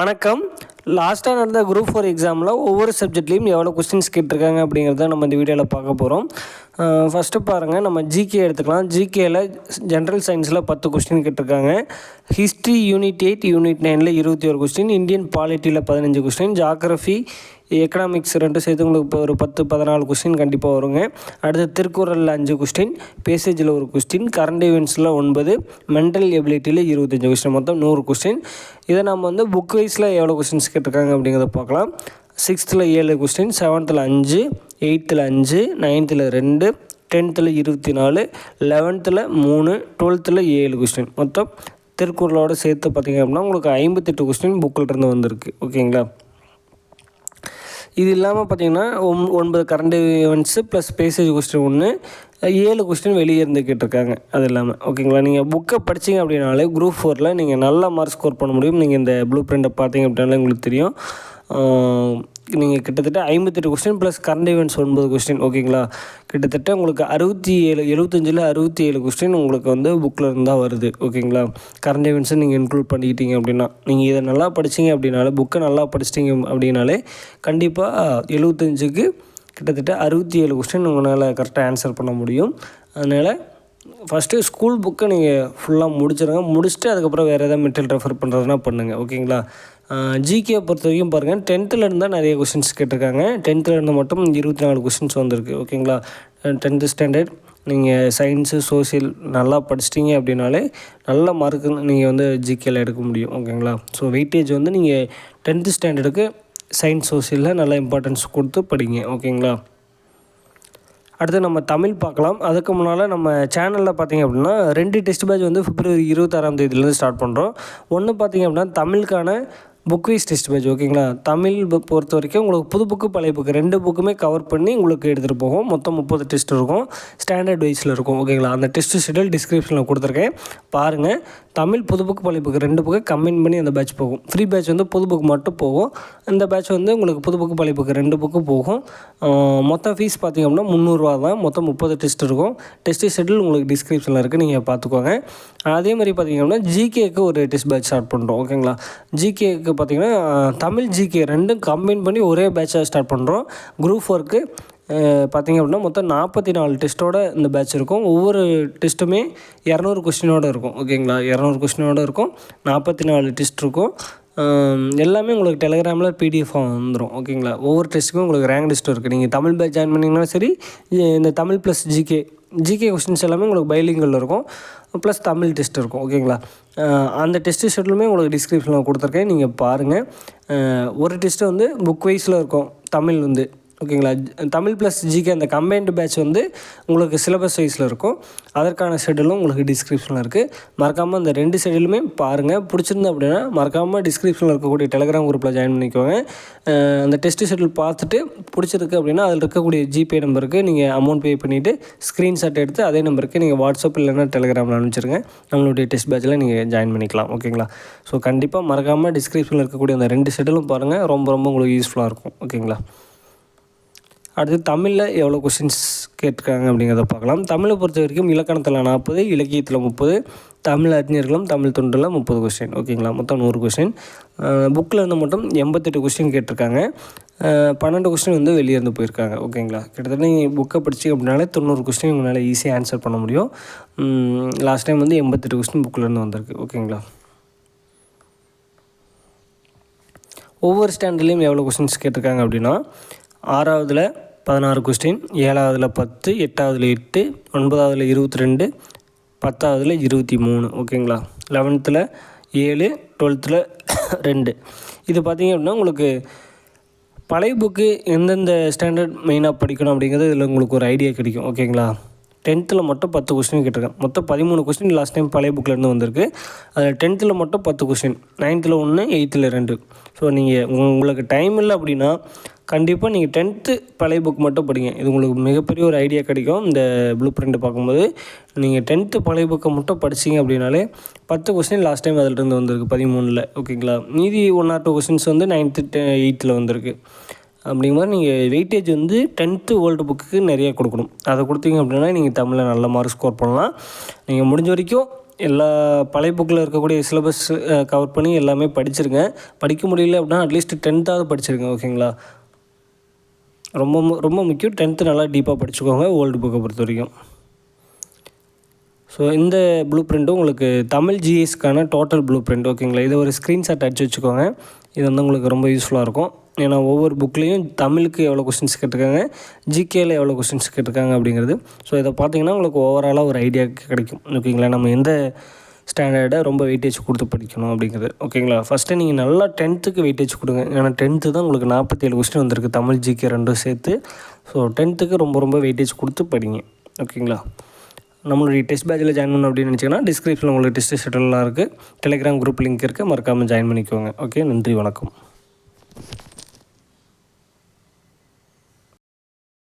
வணக்கம். லாஸ்ட்டாக நடந்த குரூப் ஃபோர் எக்ஸாமில் ஒவ்வொரு சப்ஜெக்ட்லேயும் எவ்வளோ கொஸ்டின்ஸ் கேட்டிருக்காங்க அப்படிங்கிறத நம்ம இந்த வீடியோவில் பார்க்க போகிறோம் ஃபஸ்ட்டு பாருங்கள் நம்ம ஜிகே எடுத்துக்கலாம். ஜிகேயில் ஜென்ரல் சயின்ஸில் பத்து கொஸ்டின் கேட்டிருக்காங்க. ஹிஸ்ட்ரி யூனிட் எயிட் யூனிட் நைனில் இருபத்தி ஒரு கொஸ்டின் இந்தியன் பாலிட்டியில் பதினஞ்சு கொஸ்டின் ஜாகிரஃபி எக்கனாமிக்ஸ் ரெண்டு சேர்த்து உங்களுக்கு இப்போ ஒரு பத்து பதினாலு கொஸ்டின் கண்டிப்பாக வருங்க. அடுத்து திருக்குறளில் அஞ்சு கொஸ்டின் பேசேஜில் ஒரு கொஸ்டின் கரண்ட் ஈவெண்ட்ஸில் ஒன்பது மென்டல் எபிலிட்டியில் இருபத்தஞ்சு கொஸ்டின் மொத்தம் நூறு கொஸ்டின் இதை நம்ம வந்து புக் வைஸில் எவ்வளோ கொஸ்டின்ஸ் கேட்டிருக்காங்க அப்படிங்கிறத பார்க்கலாம். சிக்ஸ்த்தில் ஏழு கொஸ்டின் செவன்த்தில் அஞ்சு எயித்தில் அஞ்சு நைன்த்தில் ரெண்டு டென்த்தில் இருபத்தி நாலு லெவன்த்தில் மூணு டுவெல்த்தில் ஏழு கொஸ்டின் மொத்தம் திருக்குறளோடு சேர்த்து பார்த்திங்க அப்படின்னா உங்களுக்கு ஐம்பத்தெட்டு கொஸ்டின் புக்கில் இருந்து வந்திருக்கு. ஓகேங்களா இது இல்லாமல் பார்த்தீங்கன்னா ஒன் ஒன்பது current events plus passage question ஒன்று ஏழு கொஸ்டின் வெளியே இருந்து கேட்டிருக்காங்க அது இல்லாமல் ஓகேங்களா நீங்கள் புக்கை படிச்சிங்க அப்படின்னாலே குரூப் ஃபோரில் நீங்கள் நல்ல மார்க் ஸ்கோர் பண்ண முடியும். நீங்கள் இந்த ப்ளூ பிரிண்ட்டை பார்த்தீங்க அப்படின்னாலே உங்களுக்கு தெரியும். நீங்கள் கிட்டத்தட்ட ஐம்பத்தெட்டு கொஸ்டின் ப்ளஸ் கரண்ட் ஈவெண்ட்ஸ் ஒன்பது கொஸ்டின் ஓகேங்களா கிட்டத்தட்ட உங்களுக்கு அறுபத்தி ஏழு எழுபத்தஞ்சில் அறுபத்தி ஏழு கொஸ்டின் உங்களுக்கு வந்து புக்கில் இருந்தால் வருது ஓகேங்களா கரண்ட் ஈவெண்ட்ஸை நீங்கள் இன்க்ளூட் பண்ணிக்கிட்டீங்க அப்படின்னா நீங்கள் இதை நல்லா படிச்சிங்க அப்படின்னாலே புக்கை நல்லா படிச்சிட்டிங்க அப்படின்னாலே கண்டிப்பாக எழுபத்தஞ்சுக்கு கிட்டத்தட்ட அறுபத்தி ஏழு கொஸ்டின் உங்களால் கரெக்டாக ஆன்சர் பண்ண முடியும். அதனால் ஃபஸ்ட்டு ஸ்கூல் புக்கை நீங்கள் ஃபுல்லாக முடிச்சிருங்க. முடிச்சுட்டு அதுக்கப்புறம் வேறு எதாவது மெட்டீரியல் ரெஃபர் பண்ணுறதுனா பண்ணுங்கள் ஓகேங்களா ஜிகே பொறுத்த வரைக்கும் பாருங்கள் டென்த்தில் இருந்தால் நிறைய கொஷின்ஸ் கேட்டிருக்காங்க. டென்த்தில் இருந்து மட்டும் இருபத்தி நாலு கொஷின்ஸ் வந்திருக்கு. ஓகேங்களா டென்த்து ஸ்டாண்டர்ட் நீங்கள் சயின்ஸு சோசியல் நல்லா படிச்சிட்டிங்க அப்படின்னாலே நல்ல மார்க்கு நீங்கள் வந்து ஜிகேல எடுக்க முடியும். ஓகேங்களா ஸோ வெயிட்டேஜ் வந்து நீங்கள் டென்த்து ஸ்டாண்டர்டுக்கு சயின்ஸ் சோசியலில் நல்லா இம்பார்ட்டன்ஸ் கொடுத்து படிங்க. ஓகேங்களா அடுத்து நம்ம தமிழ் பார்க்கலாம். அதுக்கு முன்னால் நம்ம சேனலில் பார்த்திங்க அப்படின்னா ரெண்டு டெஸ்ட் பேட்ச் வந்து பிப்ரவரி இருபத்தாறாம் தேதியிலேருந்து ஸ்டார்ட் பண்ணுறோம் ஒன்று பார்த்திங்க அப்படின்னா தமிழுக்கான புக் வைஸ் டெஸ்ட் பேஜ் ஓகேங்களா தமிழ் புக் பொறுத்த வரைக்கும் உங்களுக்கு புது புக்கு பழைய புக்கு ரெண்டு புக்குமே கவர் பண்ணி உங்களுக்கு எடுத்துகிட்டு போகும். மொத்தம் முப்பது டெஸ்ட் இருக்கும். ஸ்டாண்டர்ட் வைஸில் இருக்கும் ஓகேங்களா அந்த டெஸ்ட் ஷெடியூல் டிஸ்கிரிப்ஷனில் கொடுத்துருக்கேன். பாருங்கள் தமிழ் புது புக்கு பழைய புக்கு ரெண்டு புக்கு கம்பைன் பண்ணி அந்த பேட்ச் போகும். ஃப்ரீ பேட்ச் வந்து புது புக் மட்டும் போகும். இந்த பேட்ச் வந்து உங்களுக்கு புது புக்கு பழைய புக்கு ரெண்டு புக்கு போகும். மொத்தம் ஃபீஸ் பார்த்திங்க அப்படின்னா முந்நூறுரூவா தான். மொத்தம் முப்பது டெஸ்ட் இருக்கும். டெஸ்ட் ஷெட்யூல் உங்களுக்கு டிஸ்கிரிப்ஷனில் இருக்குது நீங்கள் பார்த்துக்கோங்க அதே மாதிரி பார்த்திங்க அப்படின்னா ஜிகேக்கு ஒரு டெஸ்ட் பேட்ச் ஸ்டார்ட் பண்ணுறோம் ஓகேங்களா ஜிகேக்கு பார்த்திங்கன்னா தமிழ் ஜிகே ரெண்டும் கம்பைன் பண்ணி ஒரே பேட்சாக ஸ்டார்ட் பண்ணுறோம் குரூப் ஒர்க்கு பார்த்திங்க அப்படின்னா மொத்தம் நாற்பத்தி நாலு டெஸ்ட்டோட இந்த பேட்ச் இருக்கும். ஒவ்வொரு டெஸ்ட்டுமே இரநூறு கொஸ்டினோட இருக்கும். ஓகேங்களா இரநூறு கொஸ்டினோட இருக்கும். நாற்பத்தி நாலு டெஸ்ட் இருக்கும். எல்லாமே உங்களுக்கு டெலிகிராமில் பிடிஎஃபாக வந்துடும் ஓகேங்களா ஒவ்வொரு டெஸ்ட்டுக்கும் உங்களுக்கு ரேங்க் லிஸ்ட்டும் இருக்குது நீங்கள் தமிழ் பேட்ச் ஜாயின் பண்ணிங்கன்னா சரி இந்த Tamil plus GK GK questions எல்லாமே உங்களுக்கு பைலிங்கில் இருக்கும். ப்ளஸ் தமிழ் டெஸ்ட் இருக்கும். ஓகேங்களா அந்த டெஸ்ட்டு ஷெட்யூலுமே உங்களுக்கு டிஸ்கிரிப்ஷனில் கொடுத்துருக்கேன். நீங்கள் பாருங்கள் ஒரு டெஸ்ட்டு வந்து புக் வைஸில் இருக்கும். தமிழ் வந்து. ஓகேங்களா? தமிழ் ப்ளஸ் ஜிகே அந்த கம்பைன்டு பேட்ச் வந்து உங்களுக்கு சிலபஸ் வைஸில் இருக்கும். அதற்கான ஷெடியூலும் உங்களுக்கு டிஸ்கிரிப்ஷனில் இருக்குது மறக்காமல் அந்த ரெண்டு ஷெடியூலுமே பாருங்கள் பிடிச்சிருந்தா அப்படின்னா மறக்காமல் டிஸ்கிரிப்ஷனில் இருக்கக்கூடிய டெலகிராம் குரூப்பில் ஜாயின் பண்ணிக்கோங்க. அந்த டெஸ்ட் ஷெடியூல் பார்த்துட்டு பிடிச்சிருக்கு அப்படின்னா அதில் இருக்கக்கூடிய ஜிபே நம்பருக்கு நீங்கள் அமௌண்ட் பே பண்ணிவிட்டு ஸ்க்ரீன்ஷாட் எடுத்து அதே நம்பருக்கு நீங்கள் வாட்ஸ்அப் இல்லைன்னா டெலகிராமில் அனுப்பிச்சிருங்க. நம்மளுடைய டெஸ்ட் பேட்சில் நீங்கள் ஜாயின் பண்ணிக்கலாம். ஓகேங்களா? ஸோ கண்டிப்பாக மறக்காமல் டிஸ்கிரிப்ஷனில் இருக்கக்கூடிய அந்த ரெண்டு ஷெடியூலும் பாருங்கள் ரொம்ப ரொம்ப உங்களுக்கு யூஸ்ஃபுல்லாக இருக்கும். ஓகேங்களா? அடுத்து தமிழில் எவ்வளோ கொஷின்ஸ் கேட்டிருக்காங்க அப்படிங்கிறத பார்க்கலாம். தமிழை பொறுத்த வரைக்கும் இலக்கணத்தில் நாற்பது இலக்கியத்தில் முப்பது தமிழ் அறிஞர்களும் தமிழ் தொண்டில் முப்பது கொஸ்டின் ஓகேங்களா மொத்தம் நூறு கொஸ்டின் புக்கில் இருந்து மட்டும் எண்பத்தெட்டு கொஸ்டின் கேட்டிருக்காங்க. பன்னெண்டு கொஸ்டின் வந்து வெளியே இருந்து போயிருக்காங்க. ஓகேங்களா கிட்டத்தட்ட நீங்கள் புக்கை படிச்சு அப்படின்னாலே தொண்ணூறு கொஸ்டின் உங்களால் ஈஸியாக ஆன்சர் பண்ண முடியும். லாஸ்ட் டைம் வந்து எண்பத்தெட்டு கொஸ்டின் புக்கில் இருந்து வந்திருக்கு. ஓகேங்களா ஒவ்வொரு ஸ்டாண்டர்ட்லேயும் எவ்வளோ கொஸ்டின்ஸ் கேட்டிருக்காங்க அப்படின்னா ஆறாவதில் பதினாறு கொஸ்டின் ஏழாவதில் பத்து எட்டாவதில் எட்டு ஒன்பதாவதில் இருபத்தி ரெண்டு பத்தாவதில் இருபத்தி மூணு ஓகேங்களா லெவன்த்தில் ஏழு டுவெல்த்தில் ரெண்டு. இது பார்த்திங்க அப்படின்னா உங்களுக்கு பழைய புக்கு எந்தெந்த ஸ்டாண்டர்ட் மெயினாக படிக்கணும் அப்படிங்கிறது இதில் உங்களுக்கு ஒரு ஐடியா கிடைக்கும். ஓகேங்களா டென்த்தில் மட்டும் பத்து கொஸ்டின் கேட்டிருக்கேன். மொத்தம் பதிமூணு கொஸ்டின் லாஸ்ட் டைம் பழைய புக்கிலேருந்து வந்திருக்கு. அதில் டென்த்தில் மட்டும் பத்து கொஸ்டின் நைன்த்தில் ஒன்று எயித்தில் ரெண்டு. ஸோ நீங்கள் உங்களுக்கு டைம் இல்லை அப்படின்னா கண்டிப்பாக நீங்கள் டென்த்து பழைய புக் மட்டும் படிங்க. இது உங்களுக்கு மிகப்பெரிய ஒரு ஐடியா கிடைக்கும். இந்த ப்ளூ பிரிண்ட்டை பார்க்கும்போது நீங்கள் டென்த்து பழைய புக்கை மட்டும் படிச்சிங்க அப்படின்னாலே பத்து கொஸ்டின் லாஸ்ட் டைம் அதிலிருந்து வந்திருக்கு. பதிமூணில். ஓகேங்களா மீதி ஒன் ஆர் டூ கொஸ்டின்ஸ் வந்து நைன்த்து எயித்தில் வந்திருக்கு. அப்படிங்கும்போது நீங்கள் வெயிட்டேஜ் வந்து டென்த்து வேர்ல்டு புக்கு நிறைய கொடுக்கணும். அதை கொடுத்தீங்க அப்படின்னா நீங்கள் தமிழில் நல்ல மார்க் ஸ்கோர் பண்ணலாம். நீங்கள் முடிஞ்ச வரைக்கும் எல்லா பழைய புக்கில் இருக்கக்கூடிய சிலபஸ் கவர் பண்ணி எல்லாமே படிச்சிருங்க. படிக்க முடியல அப்படின்னா அட்லீஸ்ட் டென்த்தாவது படிச்சிருங்க. ஓகேங்களா ரொம்ப மு- ரொம்ப முக்கியம். டென்த்து நல்லா டீப்பாக படிச்சுக்கோங்க ஓல்டு புக்கை பொறுத்த வரைக்கும். ஸோ இந்த ப்ளூ பிரிண்ட்டும் உங்களுக்கு தமிழ் ஜிஎஸ்க்கான டோட்டல் ப்ளூ பிரிண்ட் ஓகேங்களா இதை ஒரு ஸ்க்ரீன்ஷாட் அடிச்சு வச்சுக்கோங்க. இது வந்து உங்களுக்கு ரொம்ப யூஸ்ஃபுல்லாக இருக்கும். ஏன்னா ஒவ்வொரு புக்லேயும் தமிழுக்கு எவ்வளோ கொஸ்டின்ஸ் கேட்டிருக்காங்க ஜிகேயில் எவ்வளோ கொஸ்டின்ஸ் கேட்டிருக்காங்க அப்படிங்கிறது. ஸோ இதை பார்த்தீங்கன்னா உங்களுக்கு ஓவராலாக ஒரு ஐடியா கிடைக்கும் ஓகேங்களா நம்ம எந்த ஸ்டாண்டர்டை ரொம்ப வெயிட்டேஜ் கொடுத்து படிக்கணும் அப்படிங்கிறது. ஓகேங்களா ஃபஸ்ட்டு நீங்கள் நல்லா டென்த்துக்கு வெயிட்டேஜ் கொடுங்க. ஏன்னா டென்த்து தான் உங்களுக்கு நாற்பத்தேழு கொஸ்டின் வந்திருக்கு. தமிழ் ஜிகே ரெண்டும் சேர்த்து. ஸோ டென்த்துக்கு ரொம்ப ரொம்ப வெயிட்டேஜ் கொடுத்து படிங்க. ஓகேங்களா நம்மளுடைய டெஸ்ட் பேட்சில் ஜாயின் பண்ணணும் அப்படின்னு நினச்சிங்கன்னா டிஸ்கிரிப்ஷனில் உங்களுக்கு டெஸ்ட் ஷெட்யூல்லாம் இருக்குது டெலிகிராம் குரூப் லிங்க் இருக்குது மறக்காமல் ஜாயின் பண்ணிக்கோங்க. ஓகே நன்றி வணக்கம்.